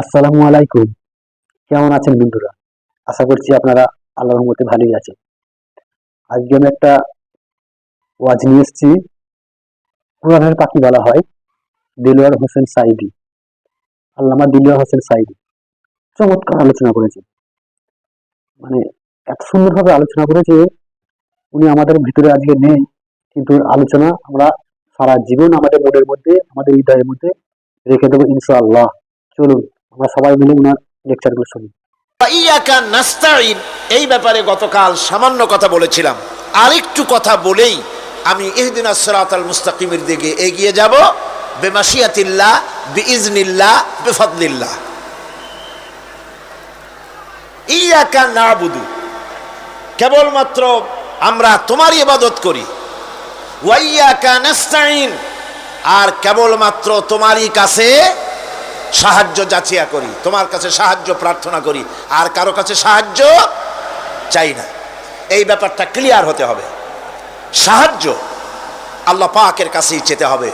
আসসালামু আলাইকুম। কেমন আছেন বন্ধুরা? আশা করছি আপনারা আল্লাহর রহমতে ভালোই আছেন। আজকে আমি একটা ওয়াজ নিয়ে এসেছি। কোরআনের পাখি বলা হয় দিলওয়ার হোসেন সাইদি আল্লামা দিলওয়ার হোসেন সাইদি চমৎকার আলোচনা করেছে মানে এত সুন্দরভাবে আলোচনা করেছে উনি আমাদের ভিতরে আজকে নেই, কিন্তু আলোচনা আমরা সারা জীবন আমাদের মনের মধ্যে, আমাদের হৃদয়ের মধ্যে রেখে দেবো ইনশাআল্লাহ। চলুন। আমরা সবাই মিলে ওনার লেকচারগুলো শুনি। ইয়াকা নাস্তাইন এই ব্যাপারে গতকাল সামান্য কথা বলেছিলাম। আরেকটু কথা বলেই আমি ইহদিন আল মুস্তাকিমের দিকে এগিয়ে যাব। বেমাসিয়াতিল্লাহ বিইজনিল্লাহ, বেফাদলিল্লাহ। ইয়াকা না বুধু কেবলমাত্র আমরা তোমারই ইবাদত করি। ওয়াইয়াকা নাস্তাইন আর কেবলমাত্র তোমারই কাছে সাহায্য যাচিয়া করি, তোমার কাছে সাহায্য, প্রার্থনা করি, আর কারও কাছে সাহায্য চাই না। এই ব্যাপারটা ক্লিয়ার হতে হবে। সাহায্য আল্লাহ পাকের কাছেই চেতে হবে।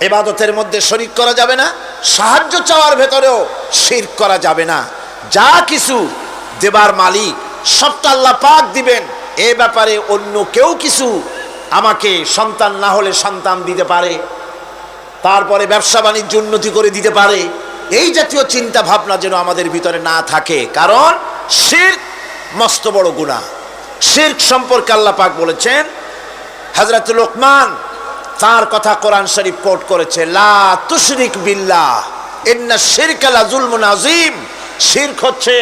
এবাদতের মধ্যে শরিক করা যাবে না, সাহায্য চাওয়ার ভেতরেও শির করা যাবে না। যা কিছু দেবার মালিক, সবটা আল্লাহ পাক দিবেন। এ ব্যাপারে অন্য কেউ কিছু আমাকে সন্তান না হলে সন্তান দিতে পারে। তারপরে ব্যবসা বাণিজ্য উন্নতি করে দিতে পারে। এই জাতীয় চিন্তা ভাবনা যেন আমাদের ভিতরে না থাকে। কারণ শির মস্ত বড় গুণা শির্ক সম্পর্কে আল্লাহ পাক বলেছেন হজরত লোকমান তার কথা কোরআন শরীফ কোট করেছে, লা তুশরিক বিল্লাহ, ইন্না শিরকা লা জুলমুন আযীম। শিরক হচ্ছে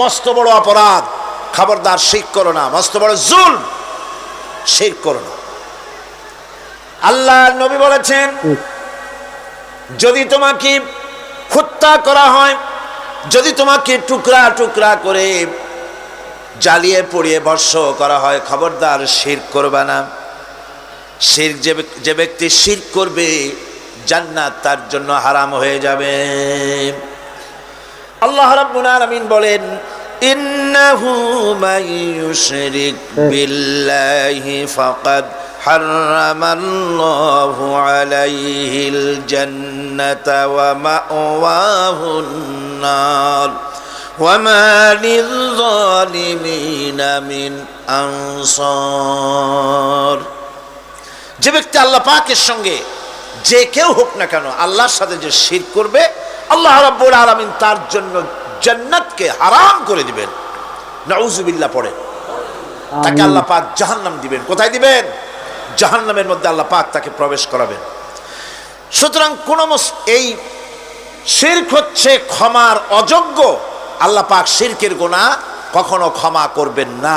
মস্ত বড় অপরাধ। খবরদার শিরক করো না, মস্ত বড় জুলম। শিরক করো না। আল্লাহ নবী বলেছেন যদি তোমাকে হত্যা করা হয়, যদি তোমাকে টুকরা টুকরা করে জ্বালিয়ে পড়িয়ে বর্ষ করা হয়, খবরদার শির করবা না। শির যে ব্যক্তি শির করবে, জান্নাত তার জন্য হারাম হয়ে যাবে। আল্লাহ রাব্বুল আলামিন বলেন, ইন্নাহু ইউশরিক বিল্লাহি ফাকাদ حرم الله عليه الجنة ومأواه النار وما للظالمين من أنصار যে ব্যক্তি আল্লাহ পাকের সঙ্গে যে কেউ হোক না কেন আল্লাহর সাথে যে শির করবে আল্লাহ রাব্বুল আলামিন তার জন্য জান্নাতকে হারাম করে দিবেন নাউজুবিল্লাহ পড়ে তাকে আল্লাহ পাক জাহান্নাম দিবেন কোথায় দিবেন জাহান্নামের মধ্যে আল্লাহ পাক তাকে প্রবেশ করাবেন। সুতরাং কোন এই শির্ক হচ্ছে ক্ষমার অযোগ্য। আল্লাহ পাক শিরকের গোনা কখনো ক্ষমা করবেন না।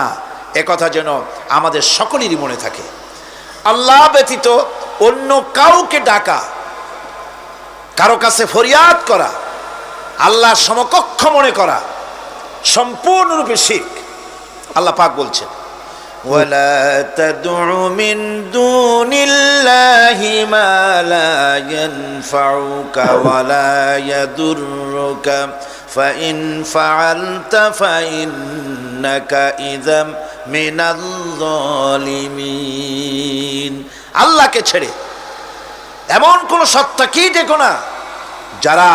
এ কথা যেন আমাদের সকলেরই মনে থাকে। আল্লাহ ব্যতীত অন্য কাউকে ডাকা, কারও কাছে ফরিয়াদ করা আল্লাহ সমকক্ষ মনে করা সম্পূর্ণরূপে শিখ আল্লাহ পাক বলছেন ولا تدع من دون الله ما لا ينفعك ولا يضرك فإن فعلت فإنك إذا من الظالمين আল্লাহকে ছেড়ে এমন কোন সত্তাকেই দেখো না যারা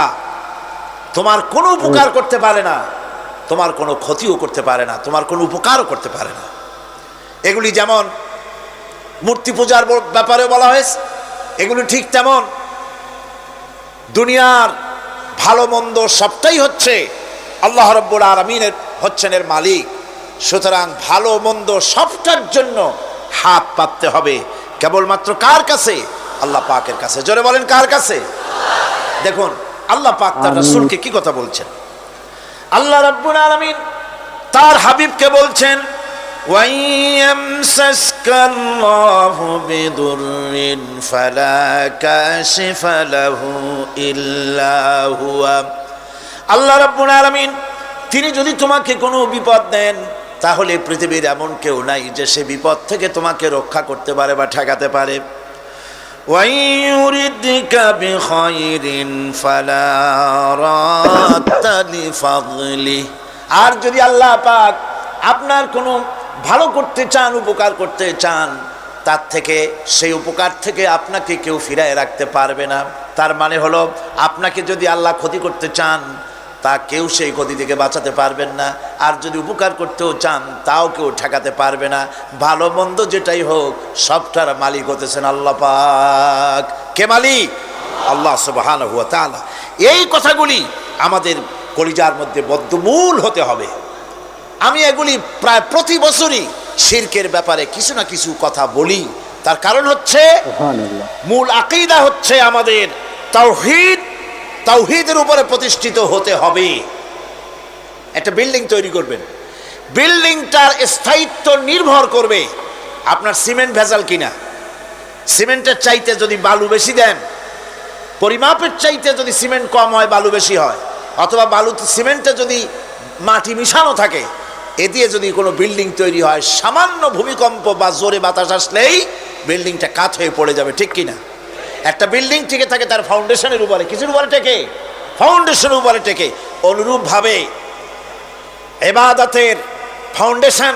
তোমার কোনো উপকার করতে পারে না তোমার কোনো ক্ষতিও করতে পারে না তোমার কোনো উপকারও করতে পারে না এগুলি যেমন মূর্তি পূজার ব- ব্যাপারে বলা হয়েছে এগুলি ঠিক তেমন। দুনিয়ার ভালো মন্দ সবটাই হচ্ছে আল্লাহ রব্বুল আলমিনের হচ্ছেন এর মালিক। সুতরাং ভালো মন্দ সবটার জন্য হাত পাততে হবে। কেবলমাত্র কার কাছে? আল্লাহ পাকের কাছে। জোরে বলেন কার কাছে? দেখুন আল্লাহ পাক তার। রাসূলকে কি কথা বলছেন? আল্লাহ রাব্বুল আলামিন তার হাবিবকে বলছেন وَيَمْسَسْكَ اللَّهُ بِضُرٍّ فَلَا كَاشِفَ لَهُ إِلَّا هُوَ আল্লাহ রাব্বুল আলামিন তিনি যদি তোমাকে কোনো বিপদ দেন তাহলে পৃথিবীর এমন কেউ নাই যে সে বিপদ থেকে তোমাকে রক্ষা করতে পারে বা ঠেকাতে পারে وَإِن يُرِدْكَ بِخَيْرٍ فَلَا رَادَّ لِفَضْلِهِ আর যদি আল্লাহ পাক আপনার কোনো ভালো করতে চান, উপকার করতে চান, তার থেকে সেই উপকার থেকে আপনাকে কেউ ফিরায় রাখতে পারবে না। তার মানে হলো, আপনাকে যদি আল্লাহ ক্ষতি করতে চান, তা কেউ সেই ক্ষতি থেকে বাঁচাতে পারবেন না। আর যদি উপকার করতেও চান, তাও কেউ ঠেকাতে পারবে না। ভালো মন্দ যেটাই হোক, সবটার মালিক হতেছেন আল্লাহ পাক। কে মালিক? আল্লাহ সুবহান হুয়া তাআলা। এই কথাগুলি আমাদের কলিজার মধ্যে বদ্ধমূল হতে হবে। আমি এগুলি প্রায় প্রতি বছরই শিরকের ব্যাপারে কিছু না কিছু কথা বলি। তার কারণ হচ্ছে মূল আকিদা হচ্ছে আমাদের তাওহিদ। তাওহিদের উপরে প্রতিষ্ঠিত হতে হবে। একটা বিল্ডিং তৈরি করবেন। বিল্ডিংটার স্থায়িত্ব নির্ভর করবে আপনার সিমেন্ট ভেজাল কিনা। সিমেন্টের চাইতে যদি বালু বেশি দেন পরিমাপের চাইতে যদি সিমেন্ট কম হয় বালু বেশি হয় অথবা বালু সিমেন্টে যদি মাটি মিশানো থাকে এ দিয়ে যদি কোনো বিল্ডিং তৈরি হয় সামান্য ভূমিকম্প বা জোরে বাতাস আসলেই বিল্ডিংটা কাত হয়ে পড়ে যাবে ঠিক কিনা? একটা বিল্ডিং টিকে থাকে তার ফাউন্ডেশনের উপরে। কিছুর উপরে টেকে? ফাউন্ডেশনের উপরে টেকে। অনুরূপভাবে এবাদতের ফাউন্ডেশন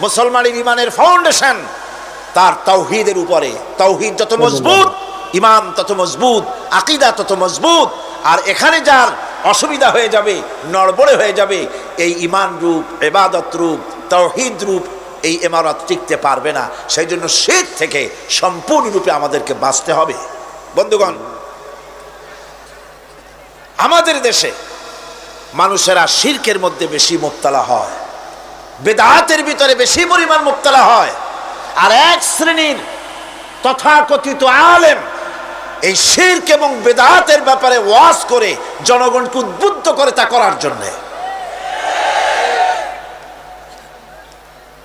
মুসলমানের ইমানের ফাউন্ডেশন তার তাওহিদের উপরে। তাওহিদ যত মজবুত ইমান তত মজবুত আকিদা তত মজবুত আর এখানে যার অসুবিধা হয়ে যাবে, নড়বড়ে হয়ে যাবে, এই ইমান রূপ, এবাদত রূপ, তাওহিদ রূপ এই ইমারত টিকতে পারবে না। সেই জন্য শেখ থেকে সম্পূর্ণরূপে আমাদেরকে বাঁচতে হবে। বন্ধুগণ, আমাদের দেশে মানুষেরা শির্কের মধ্যে বেশি মোবতলা হয়, বেদাতের ভিতরে বেশি পরিমাণ মোবতলা হয়, আর এক শ্রেণির তথাকথিত আলেম এই শির্ক এবং বেদাতের ব্যাপারে ওয়াজ করে জনগণকে উদ্বুদ্ধ করে তা করার জন্য।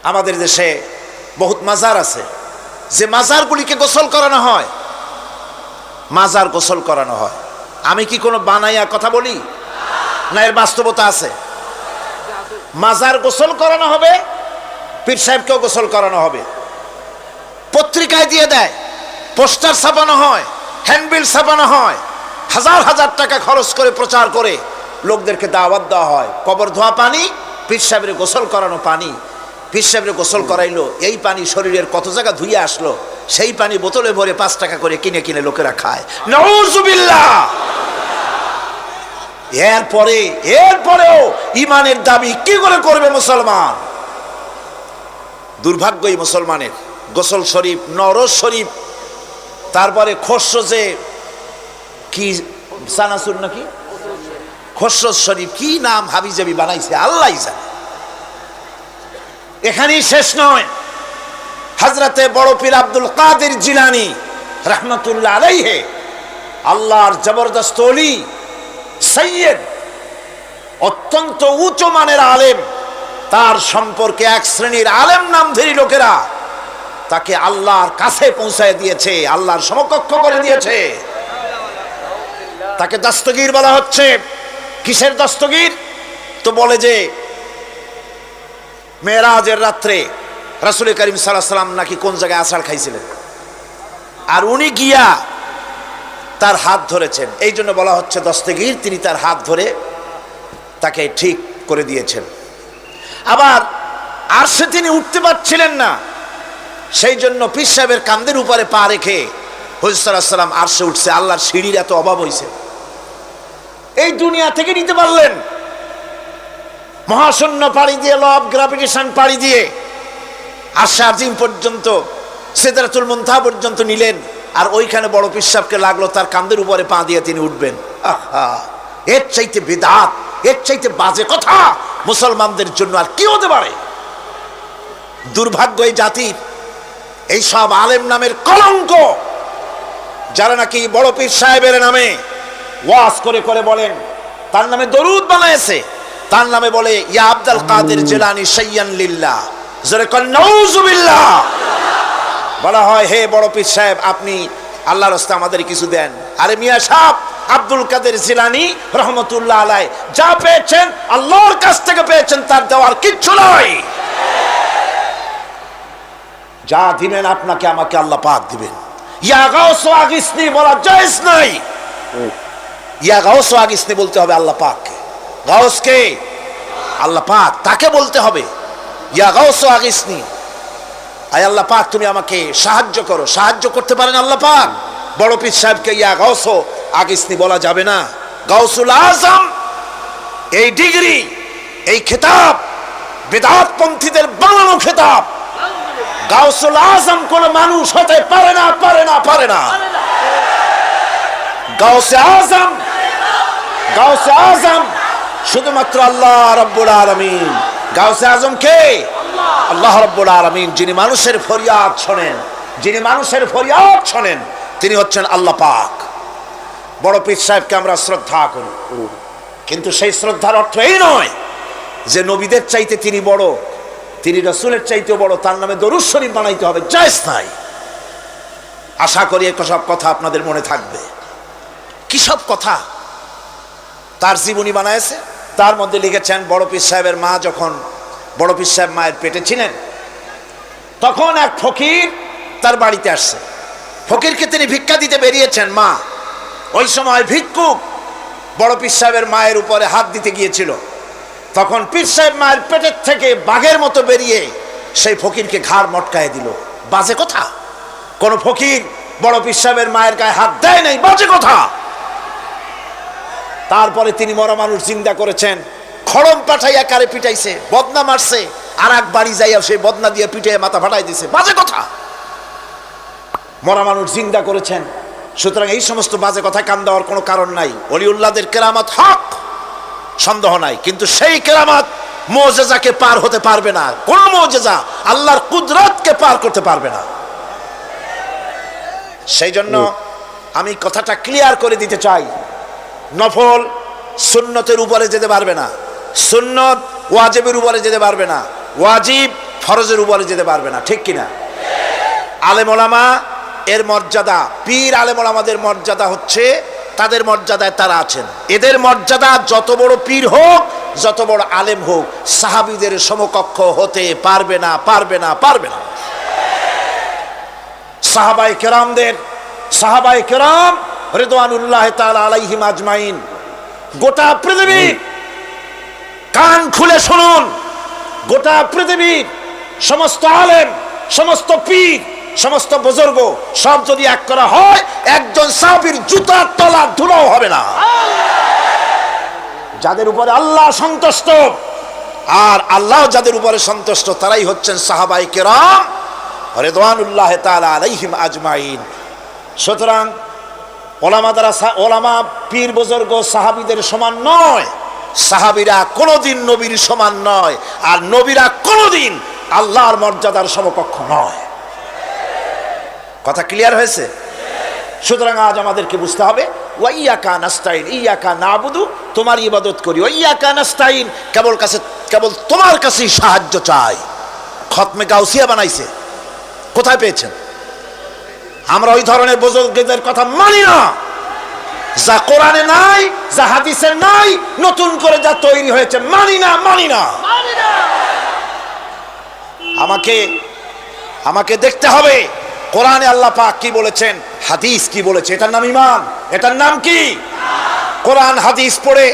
আমাদের দেশে বহুত মাজার আছে। যে মাজারগুলিকে গোসল করানো হয়, মাজার গোসল করানো হয়। আমি কি কোনো বানাইয়া কথা বলি? না, এর বাস্তবতা আছে। মাজার গোসল করানো হবে, পীর সাহেবকেও গোসল করানো হবে। পত্রিকায় দিয়ে দেয়, পোস্টার ছাপানো হয়। হ্যান্ডবিল ছাপানো হয়। হাজার হাজার টাকা খরচ করে প্রচার করে লোকদেরকে দাওয়াত দেওয়া হয়। কবর ধোয়া পানি, পীর সাহেবের গোসল করানো পানি। পীর সাহেবের গোসল করাইলো, এই পানি শরীরের কত জায়গা ধুয়ে আসলো, সেই পানি বোতলে ভরে পাঁচ টাকা করে কিনে কিনে লোকেরা খায়। নউজুবিল্লাহ এরপরে, এরপরেও ইমানের দাবি কি করে করবে মুসলমান? দুর্ভাগ্যই মুসলমানের। গোসল শরীফ নরজ শরীফ তারপরে খসরো যে কি, সানাসুর নাকি? খসরত শরীফ, কি নাম হাবিজাবি বানাইছে? আল্লাহ জানে। এখানেই শেষ নয়। হাজরাতে বড় পীর আব্দুল কাদের জিলানি রহমতুল্লাহ আলাইহে, আল্লাহর জবরদস্ত অলি সৈয়দ, অত্যন্ত উঁচু মানের আলেম, তার সম্পর্কে এক শ্রেণির আলেম নাম নামধারী লোকেরা তাকে আল্লাহর কাছে পৌঁছায় দিয়েছে, আল্লাহর সমকক্ষ করে দিয়েছে। তাকে দস্তগীর বলা হচ্ছে। কিসের দস্তগীর? তো বলে যে, মেয়েরাজের রাত্রে রাসুল করিম সাল্লাম নাকি কোন জায়গায় আষাঢ় খাইছিলেন? আর উনি গিয়া তার হাত ধরেছেন। এই জন্য বলা হচ্ছে দস্তগীর, তিনি তার হাত ধরে তাকে ঠিক করে দিয়েছেন। আবার আর সে তিনি উঠতে পারছিলেন না। সেই জন্য পীর সাহেবের কান্দের উপরে পা রেখে হজসাল্লাম আর সে উঠছে, আল্লাহর সিঁড়ির এত অভাব হয়েছে এই দুনিয়া থেকে নিতে পারলেন। মহাশূন্য পাড়ি দিয়ে লব গ্রাভিটেশন পাড়ি দিয়ে আশার্জিম পর্যন্ত, সেদারাতুল মন্থা পর্যন্ত নিলেন। আর ওইখানে বড় পিসাবকে লাগল, তার কান্দের উপরে পা দিয়ে তিনি উঠবেন। এর চাইতে বেদাত, এর চাইতে বাজে কথা মুসলমানদের জন্য আর কি হতে পারে? দুর্ভাগ্য এই জাতির এই সব আলেম নামের কলঙ্ক, যারা নাকি বড় পীর সাহেবের নামে ওয়াজ করে করে বলেন, তার নামে দরুদ বানায়েছে তার নামে বলে, ইয়া আব্দুল কাদের জেলানি সাইয়ান লিল্লাহ। জোরে কল নাউজুবিল্লাহ বলা হয়, হে বড় পীর সাহেব, আপনি আল্লাহর রাস্তা আমাদের কিছু দেন। আরে মিয়া সাহেব, আব্দুল কাদের জিলানি রহমতুল্লাহ আলাই যা পেয়েছেন, আল্লাহর কাছ থেকে পেয়েছেন, তার দেওয়ার কিচ্ছু নয় যা দিবেন আপনাকে আমাকে আল্লাহ পাক দিবেন। ইয়া গাউস আগিসনি বলা জায়েজ নাই। ইয়া গাউস আগিসনি বলতে হবে আল্লাহ পাককে। গাউসকে আল্লাহ পাক, তাকে বলতে হবে। ইয়া গাউস আগিসনি। আয় আল্লাহ পাক, তুমি আমাকে সাহায্য করো। সাহায্য করতে পারেন আল্লাহ পাক। বড় পীর সাহেবকে ইয়া গাউস আগিসনি বলা যাবে না। গাউসুল আজম, এই ডিগ্রি, এই খেতাব বেদাত পন্থীদের বানানো খেতাব গাউসুল আজম কোন মানুষ হতে পারে না পারে না পারে না। গাউসে আজম গাউসে আজম, শুধুমাত্র আল্লাহ রব্বুল আলমিন। গাউসে আজম কে? আল্লাহ রব্বুল আলমিন, যিনি মানুষের ফরিয়াদ শোনেন, যিনি মানুষের ফরিয়াদ শোনেন, তিনি হচ্ছেন আল্লাহ পাক। বড় পীর সাহেবকে আমরা শ্রদ্ধা করি। কিন্তু সেই শ্রদ্ধার অর্থ এই নয় যে নবীদের চাইতে তিনি বড়। তিনি রসুলের চাইতেও বড়, তার নামে দরুদ শরীফ বানাইতে হবে, জায়জ নাই আশা করি সব কথা আপনাদের মনে থাকবে। কি সব কথা? তার জীবনী বানায়ছে তার মধ্যে লিখেছেন, বড় পীর সাহেবের মা যখন, বড় পীর সাহেব মায়ের পেটে ছিলেন, তখন এক ফকির তার বাড়িতে আসছে। ফকিরকে তিনি ভিক্ষা দিতে বেরিয়েছেন, মা। ওই সময় ভিক্ষুক বড় পীর সাহেবের মায়ের উপরে হাত দিতে গিয়েছিল। তখন পীর সাহেব মায়ের পেটের থেকে বাঘের মতো বেরিয়ে সেই ফকিরকে ঘাড় মটকায় দিল। বাজে কথা। কোন ফকির বড় পীর সাহেবের মায়ের গায়ে হাত দেয় নাই, বাজে কথা। তারপরে তিনি মরা মানুষ জিন্দা করেছেন। খড়ম পাঠাইয়া কারে পিটাইছে, বদনা মারছে, আর এক বাড়ি যাইয়া সেই বদনা দিয়ে পিটাইয়া মাথা ফাটাই দিছে। বাজে কথা। মরা মানুষ জিন্দা করেছেন। সুতরাং এই সমস্ত বাজে কথা কান দেওয়ার কোনো কারণ নাই। অলিউল্লাদের কেরামত হক। সন্দেহ নাই। কিন্তু সেই কেরামত মোজেজাকে পার হতে পারবে না। কোন মোজেজা? আল্লাহর কুদরতকে পার করতে পারবে না। সেই জন্য আমি কথাটা ক্লিয়ার করে দিতে চাই। নফল সুন্নতের উপরে যেতে পারবে না। সুন্নত ওয়াজিবের উপরে যেতে পারবে না। ওয়াজিব ফরজের উপরে যেতে পারবে না। ঠিক কিনা? আলেম ওলামা এর মর্যাদা পীর আলেম ওলামাদের মর্যাদা হচ্ছে তাদের মর্যাদায় তারা আছেন। এদের মর্যাদা যত বড় পীর হোক, যত বড় আলেম হোক, সাহাবিদের সমকক্ষ হতে পারবে না পারবে না পারবে না। সাহাবাই কেরামদের সাহাবাই কেরাম রেদওয়ানুল্লাহ তাআলা আলাইহিম আজমাইন, গোটা পৃথিবীর কান খুলে শুনুন। গোটা পৃথিবীর সমস্ত আলেম, সমস্ত পীর সমস্ত বুজুর্গ, সব যদি এক করা হয়, একজন সাহাবীর জুতার তলা ধুলাও হবে না। যাদের উপরে আল্লাহ সন্তুষ্ট, আর আল্লাহ যাদের উপরে সন্তুষ্ট, তারাই হচ্ছেন সাহাবাই কেরাম, রেদওয়ানুল্লাহ তাআলা আলাইহিম আজমাইন। সুতরাং ওলামা দ্বারা, ওলামা পীর বুজুর্গ সাহাবীদের সমান নয়, সাহাবীরা কোনোদিন নবীর সমান নয়, আর নবীরা কোনোদিন আল্লাহর মর্যাদার সমকক্ষ নয়। কথা ক্লিয়ার হয়েছে? সুতরাং আজ আমাদেরকে বুঝতে হবে ওয়াইয়াকা নাস্তাইন ইয়াকা নাবুদু তোমার ইবাদত করি। ওয়াইয়াকা নাস্তাইন কেবল কাছে কেবল তোমার কাছেই সাহায্য চাই। খতমে গাউসিয়া বানাইছে। কোথায় পেয়েছেন? আমরা ওই ধরনের বুজুর্গদের কথা মানি না। যা কোরআনে নাই যা হাদিসে নাই নতুন করে যা তৈরি হয়েছে মানি না। মানি না। আমাকে আমাকে দেখতে হবে। কোরআনে আল্লাহ পাক কি বলেছেন? হাদিস কি বলেছে? এটার নাম ইমান এটার নাম কি? কোরআন হাদিস পড়ে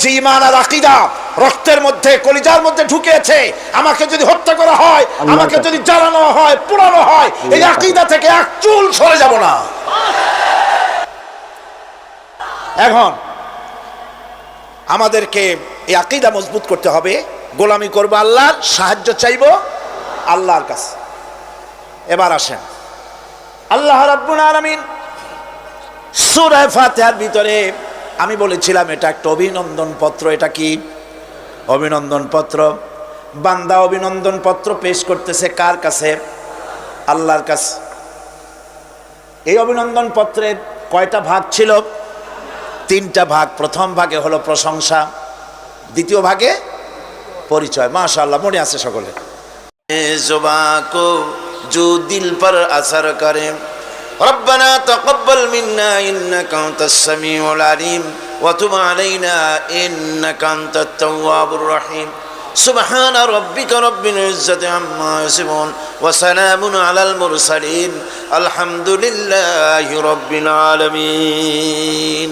যে ইমান আর আকিদা রক্তের মধ্যে কলিজার মধ্যে ঢুকেছে আমাকে যদি হত্যা করা হয় আমাকে যদি জ্বালানো হয় পোড়ানো হয় এই আকিদা থেকে এক চুল সরে যাব না। এখন আমাদেরকে এই আকিদা মজবুত করতে হবে। গোলামি করব আল্লাহর সাহায্য চাইব আল্লাহর কাছে। এবার আসেন। আল্লাহ রাব্বুল আলামিন সূরা ফাতিহার ভিতরে আমি বলেছিলাম, এটা একটা অভিনন্দন পত্র, এটা কি? অভিনন্দন পত্র। বান্দা অভিনন্দন পত্র পেশ করতেছে কার কাছে? আল্লাহর কাছে। এই অভিনন্দন পত্রের কয়টা ভাগ ছিল? তিনটা ভাগ। প্রথম ভাগে হলো প্রশংসা, দ্বিতীয় ভাগে পরিচয়। মাশাআল্লাহ, মনে আছে সকলে জোবাকো जो दिल पर असर करे ربنا تقبل منا إنك أنت السميع العليم وتب علينا إنك أنت التواب الرحيم سبحان ربك رب العزة عما يصفون وسلام على المرسلين الحمد لله رب العالمين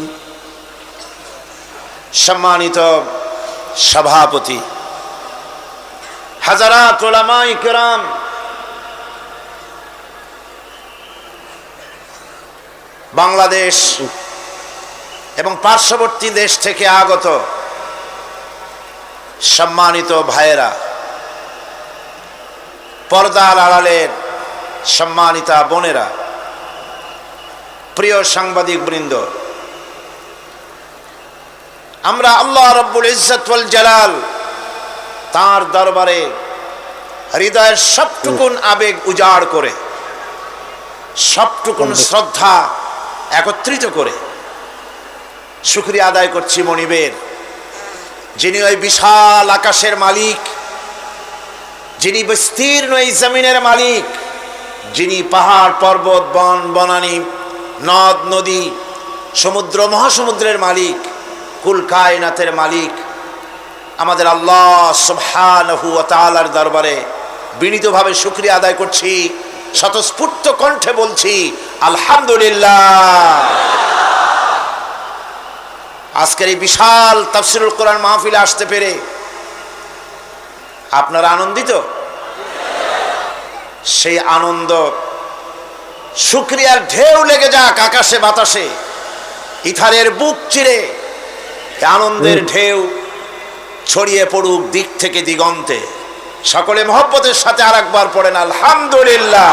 সম্মানিত সভাপতি হাজারাত ওলামাই কেরাম বাংলাদেশ এবং পার্শ্ববর্তী দেশ থেকে আগত সম্মানিত ভাইয়েরা পর্দার আড়ালের সম্মানিতা বোনেরা প্রিয় সাংবাদিক বৃন্দ আমরা আল্লাহ রব্বুল ইজ্জত ওয়াল জালাল তার দরবারে হৃদয়ের সবটুকুন আবেগ উজাড় করে সবটুকুন শ্রদ্ধা একত্রিত করে শুক্রিয়া আদায় করছি মনিবের। যিনি ওই বিশাল আকাশের মালিক, যিনি বিস্তীর্ণ এই জমিনের মালিক, যিনি পাহাড়, পর্বত, বন, বনানী, নদ, নদী, সমুদ্র, মহাসমুদ্রের মালিক, কুল কায়নাতের মালিক, আমাদের আল্লাহ সুবহানাহু দরবারে বিনীতভাবে শুকরিয়া আদায় করছি, স্বতঃস্ফূর্ত কণ্ঠে বলছি আলহামদুলিল্লাহ। আজকের এই বিশাল তাফসিরুল কোরআন মাহফিলে আসতে পেরে আপনারা আনন্দিত? সেই আনন্দ শুক্রিয়ার ঢেউ লেগে যাক আকাশে বাতাসে ইথারের বুক চিরে আনন্দের ঢেউ ছড়িয়ে পড়ুক দিক থেকে দিগন্তে। সকলে মহব্বতের সাথে আর একবার পড়েন আলহামদুলিল্লাহ।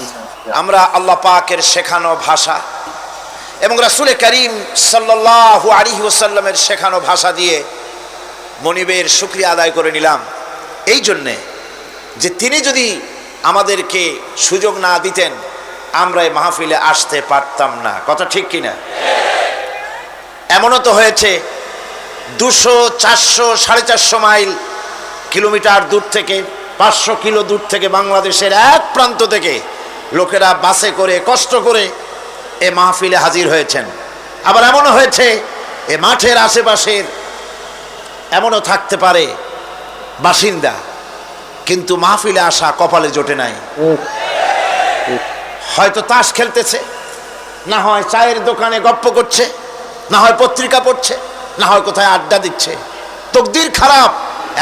আমরা আল্লাহ পাকের শেখানো ভাষা এবং রাসুলে করিম সাল্লাহ আলী ওসাল্লামের শেখানো ভাষা দিয়ে মনিবের শুক্রিয়া আদায় করে নিলাম। এই জন্যে যে তিনি যদি আমাদেরকে সুযোগ না দিতেন, আমরা এই মাহফিলে আসতে পারতাম না। কথা ঠিক কিনা? এমনও তো হয়েছে, দুশো, চারশো, সাড়ে চারশো মাইল কিলোমিটার দূর থেকে, পাঁচশো কিলো দূর থেকে বাংলাদেশের এক প্রান্ত থেকে লোকেরা বাসে করে, কষ্ট করে এ মাহফিলে হাজির হয়েছেন। আবার এমনও হয়েছে, এ মাঠের আশেপাশের এমনও থাকতে পারে বাসিন্দা, কিন্তু মাহফিলে আসা কপালে জোটে নাই। হয়তো তাস খেলতেছে, না হয় চায়ের দোকানে গপ্প করছে, না হয় পত্রিকা পড়ছে, না হয় কোথায় আড্ডা দিচ্ছে। তকদির খারাপ,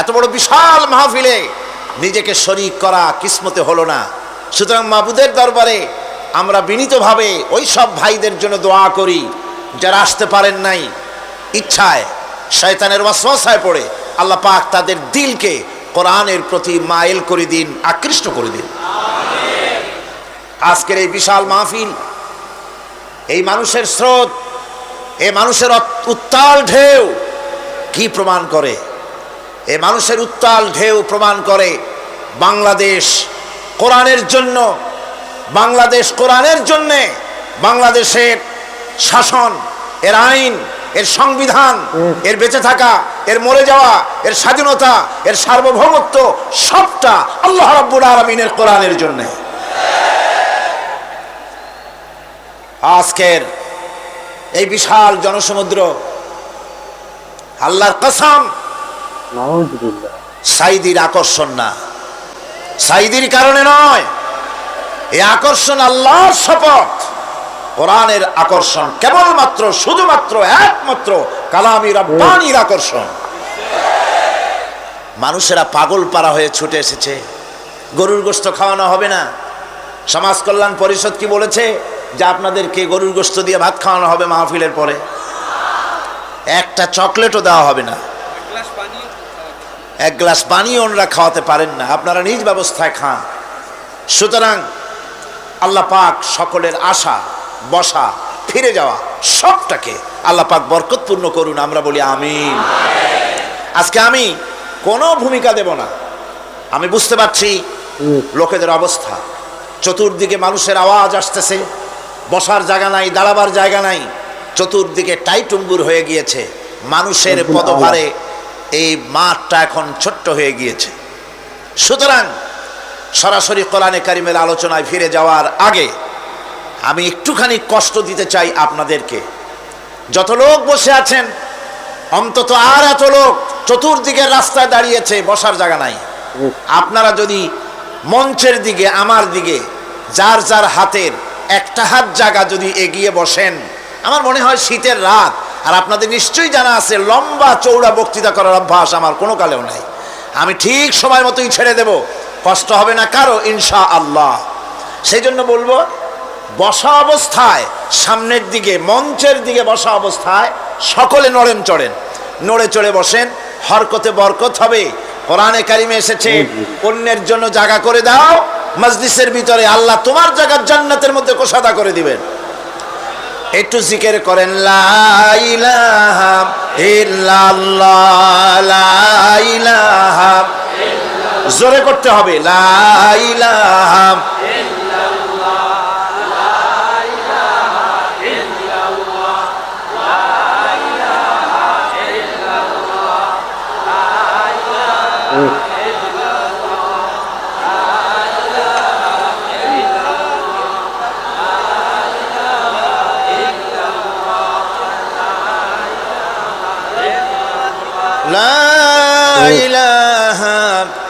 এত বড় বিশাল মাহফিলে নিজেকে শরিক করা কিসমতে হলো না। সুতরাং মাবুদের দরবারে আমরা বিনীতভাবে ওই সব ভাইদের জন্য দোয়া করি, যারা আসতে পারেন নাই, ইচ্ছায়, শয়তানের ওয়াসওয়াসায় পড়ে, আল্লাহ পাক তাদের দিলকে কোরআনের প্রতি মাইল করে দিন, আকৃষ্ট করে দিন। আজকের এই বিশাল মাহফিল, এই মানুষের স্রোত এই মানুষের উত্তাল ঢেউ কি প্রমাণ করে? এ মানুষের উত্তাল ঢেউ প্রমাণ করে বাংলাদেশ কোরআনের জন্য বাংলাদেশ কোরআনের জন্যে বাংলাদেশের শাসন এর আইন এর সংবিধান এর বেঁচে থাকা এর মরে যাওয়া এর স্বাধীনতা এর সার্বভৌমত্ব সবটা আল্লাহ রাব্বুল আলমিনের কোরআনের জন্যে। আজকের এই বিশাল জনসমুদ্র আল্লাহর কসম সাইদির আকর্ষণ না। সাইদির কারণে নয়। এই আকর্ষণ আল্লাহর শপথ। কোরআনের আকর্ষণ কেবলমাত্র, শুধুমাত্র, একমাত্র কালামি রব্বানির আকর্ষণ। মানুষেরা পাগল পারা হয়ে ছুটে এসেছে। গরুর গোস্ত খাওয়ানো হবে না। সমাজ কল্যাণ পরিষদ কি বলেছে? যে আপনাদেরকে গরুর গোস্ত দিয়ে ভাত খাওয়ানো হবে মাহফিলের পরে। একটা চকলেটও দেওয়া হবে না। এক গ্লাস পানি ওনারা খাওয়াতে পারেন না। আপনারা নিজ ব্যবস্থায় খান। সুতরাং আল্লাহ পাক সকলের আশা বসা ফিরে যাওয়া সবটাকে আল্লাহ পাক বরকতপূর্ণ করুন। আমরা বলি আমিন। আজকে আমি কোনো ভূমিকা দেব না। আমি বুঝতে পারছি লোকেদের অবস্থা। চতুর্দিকে মানুষের আওয়াজ আসতেছে। বসার জায়গা নাই দাঁড়াবার জায়গা নাই। চতুর্দিকে টাইটুম্বুর হয়ে গিয়েছে। মানুষের পদভারে এই মাঠটা এখন ছোট্ট হয়ে গিয়েছে। সুতরাং সরাসরি কোরআনে কারিমের আলোচনায় ফিরে যাওয়ার আগে আমি একটুখানি কষ্ট দিতে চাই আপনাদেরকে। যত লোক বসে আছেন অন্তত আর এত লোক চতুর্দিকের রাস্তায় দাঁড়িয়েছে বসার জায়গা নাই। আপনারা যদি মঞ্চের দিকে আমার দিকে যার যার হাতের একটা হাত জায়গা যদি এগিয়ে বসেন আমার মনে হয় শীতের রাত আর আপনাদের নিশ্চয়ই জানা আছে লম্বা চৌড়া বক্তৃতা করার অভ্যাস আমার কোনো কালেও নাই। আমি ঠিক সময় মতোই ছেড়ে দেব। কষ্ট হবে না কারও ইনশা আল্লাহ সেই জন্য বলব বসা অবস্থায় সামনের দিকে মঞ্চের দিকে বসা অবস্থায় সকলে নড়েন চড়েন। নড়ে চড়ে বসেন হরকতে বরকত হবে। কোরআনে কারিমে এসেছে অন্যের জন্য জায়গা করে দাও মজলিসের ভিতরে আল্লাহ তোমার জায়গার জান্নাতের মধ্যে কোষাদা করে দিবেন। একটু জিকের করেন জোরে করতে হবে লা ইলাহা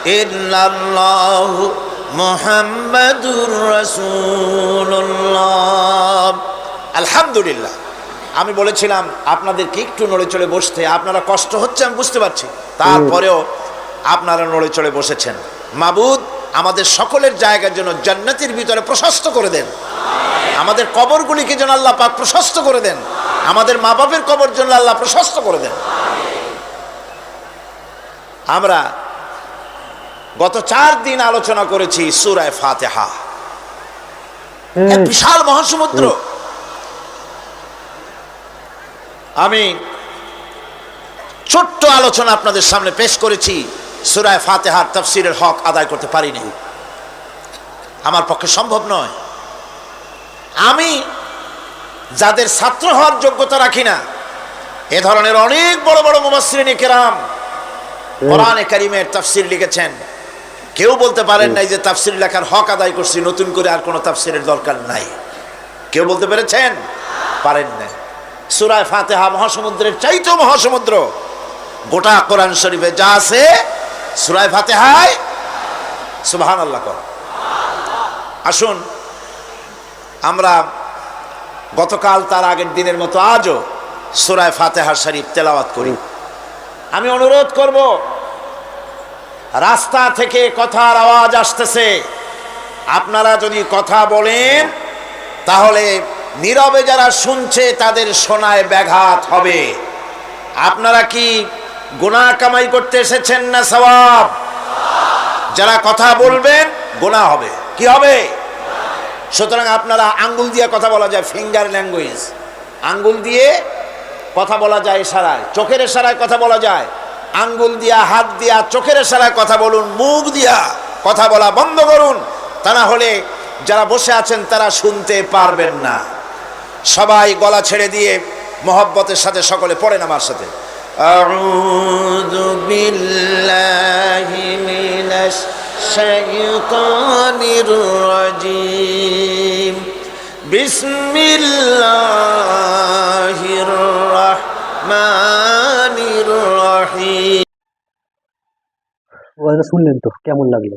ইল্লাল্লাহ মোহাম্মদুর রসুল্লাহ আলহামদুলিল্লাহ। আমি বলেছিলাম আপনাদেরকে একটু নড়ে চড়ে বসতে? আপনারা কষ্ট হচ্ছে, আমি বুঝতে পারছি। তারপরেও আপনারা নড়ে চড়ে বসেছেন। মাবুদ, আমাদের সকলের জায়গার জন্য জান্নাতির ভিতরে প্রশস্ত করে দেন। আমাদের কবরগুলিকে যেন আল্লাহ পাক প্রশস্ত করে দেন। আমাদের মা বাপের কবর জন্য আল্লাহ প্রশস্ত করে দেন। আমরা গত চার দিন আলোচনা করেছি সুরায় ফাতেহা। বিশাল মহাসমুদ্র। আমি ছোট্ট আলোচনা আপনাদের সামনে পেশ করেছি সুরায় ফাতেহার তফসিরের হক আদায় করতে পারিনি। আমার পক্ষে সম্ভব নয়। আমি যাদের ছাত্র হওয়ার যোগ্যতা রাখি না এ ধরনের অনেক বড় বড় মুবাসরিনী কেরাম কোরআনে কারিমের তাফসির লিখেছেন। কেউ বলতে পারেন নাই যে তাফসির লেখার হক আদায় করছি নতুন করে আর কোনো তাফসিরের দরকার নাই। কেউ বলতে পেরেছেন? পারেন না সুরায় ফাতেহা মহাসমুদ্রের চাইতো মহাসমুদ্র। গোটা কোরআন শরীফে যা আছে সুরায় ফাতেহায় সুবহান আল্লাহ কর। আসুন আমরা গতকাল তার আগের দিনের মতো আজও সুরায় ফাতেহার শরীফ তেলাওয়াত করি। আমি অনুরোধ করব রাস্তা থেকে কথার আওয়াজ আসতেছে। আপনারা যদি কথা বলেন, তাহলে নীরবে যারা শুনছে, তাদের শোনায় ব্যাঘাত হবে। আপনারা কি গোনা কামাই করতে এসেছেন না সওয়াব? যারা কথা বলবেন গোনা হবে। কি হবে? সুতরাং আপনারা আঙ্গুল দিয়ে কথা বলা যায় ফিঙ্গার ল্যাঙ্গুয়েজ আঙ্গুল দিয়ে কথা বলা যায় ইশারায়, চোখের ইশারায় কথা বলা যায়। আঙ্গুল দিয়া হাত দিয়া চোখের ইশারায় কথা বলুন মুখ দিয়া কথা বলা বন্ধ করুন তা না হলে যারা বসে আছেন তারা শুনতে পারবেন না সবাই গলা ছেড়ে দিয়ে মহব্বতের সাথে সকলে পড়েন আমার সাথে أعوذ بالله من الشيطان الرجيم بسم الله الرحمن ওয়াজটা শুনলেন তো, কেমন লাগল?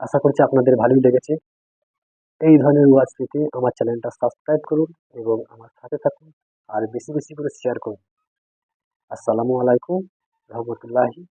আশা করছি আপনাদের ভালোই লেগেছে। এই ধরনের ওয়াজ পেতে আমার চ্যানেলটা সাবস্ক্রাইব করুন এবং আমার সাথে থাকুন আর বেশি বেশি করে শেয়ার করুন। আসসালামু আলাইকুম, রহমতুল্লাহি